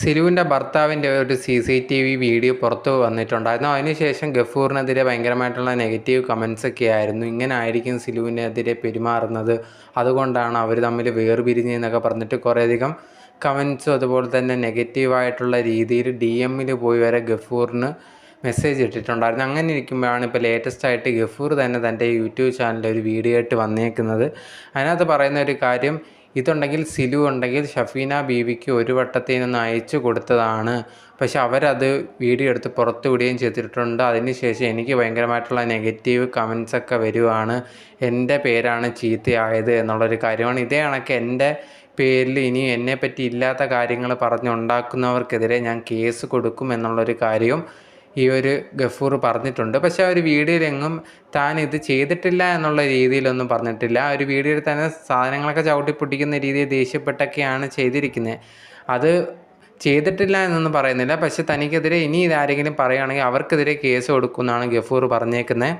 സിലുവിന്റെ ഭർത്താവിന്റെ ഒരു C C T V video പുറത്ത് വന്നിട്ടുണ്ടായിരുന്നു. അതിനുശേഷം ഗഫൂറിനെതിരെ ഭയങ്കരമായിട്ടുള്ള നെഗറ്റീവ് കമൻസ് ഒക്കെ ആയിരുന്നു. ഇങ്ങനെ ആയിരിക്കും സിലുവിനെതിരെ പെരുമാറുന്നത്. അതുകൊണ്ടാണ് അവർ തമ്മിൽ വേർപിരിഞ്ഞെന്നൊക്കെ പറഞ്ഞിട്ട് കുറേയധികം കമൻസും അതുപോലെ തന്നെ നെഗറ്റീവായിട്ടുള്ള രീതിയിൽ ഡി എമ്മിൽ പോയി വരെ ഗഫൂറിന് മെസ്സേജ് ഇട്ടിട്ടുണ്ടായിരുന്നു. അങ്ങനെ ഇരിക്കുമ്പോഴാണ് ഇപ്പോൾ ലേറ്റസ്റ്റ് ആയിട്ട് ഗഫൂർ തന്നെ തന്റെ യൂട്യൂബ് ചാനലിൽ ഒരു വീഡിയോ ആയിട്ട് വന്നേക്കുന്നത്. അതിനകത്ത് പറയുന്ന ഒരു കാര്യം ഇതുണ്ടെങ്കിൽ സിലു ഉണ്ടെങ്കിൽ ഷഫീന ബീവിക്ക് ഒരു വട്ടത്തിൽ നിന്ന് അയച്ചു കൊടുത്തതാണ്. പക്ഷെ അവരത് വീഡിയോ എടുത്ത് പുറത്തു വിടുകയും ചെയ്തിട്ടുണ്ട്. അതിനുശേഷം എനിക്ക് ഭയങ്കരമായിട്ടുള്ള നെഗറ്റീവ് കമൻസ് ഒക്കെ വരുവാണ്. എന്റെ പേരാണ് ചീത്തയായത് എന്നുള്ളൊരു കാര്യമാണ്. ഇതേ കണക്ക് എന്റെ പേരിൽ ഇനി എന്നെ പറ്റി ഇല്ലാത്ത കാര്യങ്ങൾ പറഞ്ഞുണ്ടാക്കുന്നവർക്കെതിരെ ഞാൻ കേസ് കൊടുക്കും എന്നുള്ളൊരു കാര്യവും ഈ ഒരു ഗഫൂർ പറഞ്ഞിട്ടുണ്ട്. പക്ഷെ ആ ഒരു വീഡിയോയിലെങ്ങും താൻ ഇത് ചെയ്തിട്ടില്ല എന്നുള്ള രീതിയിലൊന്നും പറഞ്ഞിട്ടില്ല. ആ ഒരു വീഡിയോയിൽ തന്നെ സാധനങ്ങളൊക്കെ ചവിട്ടി പൊട്ടിക്കുന്ന രീതിയിൽ ദേഷ്യപ്പെട്ടൊക്കെയാണ് ചെയ്തിരിക്കുന്നത്. അത് ചെയ്തിട്ടില്ല എന്നൊന്നും പറയുന്നില്ല. പക്ഷെ തനിക്കെതിരെ ഇനി ഇതാരെങ്കിലും പറയുകയാണെങ്കിൽ അവർക്കെതിരെ കേസ് കൊടുക്കുമെന്നാണ് ഗഫൂർ പറഞ്ഞേക്കുന്നത്.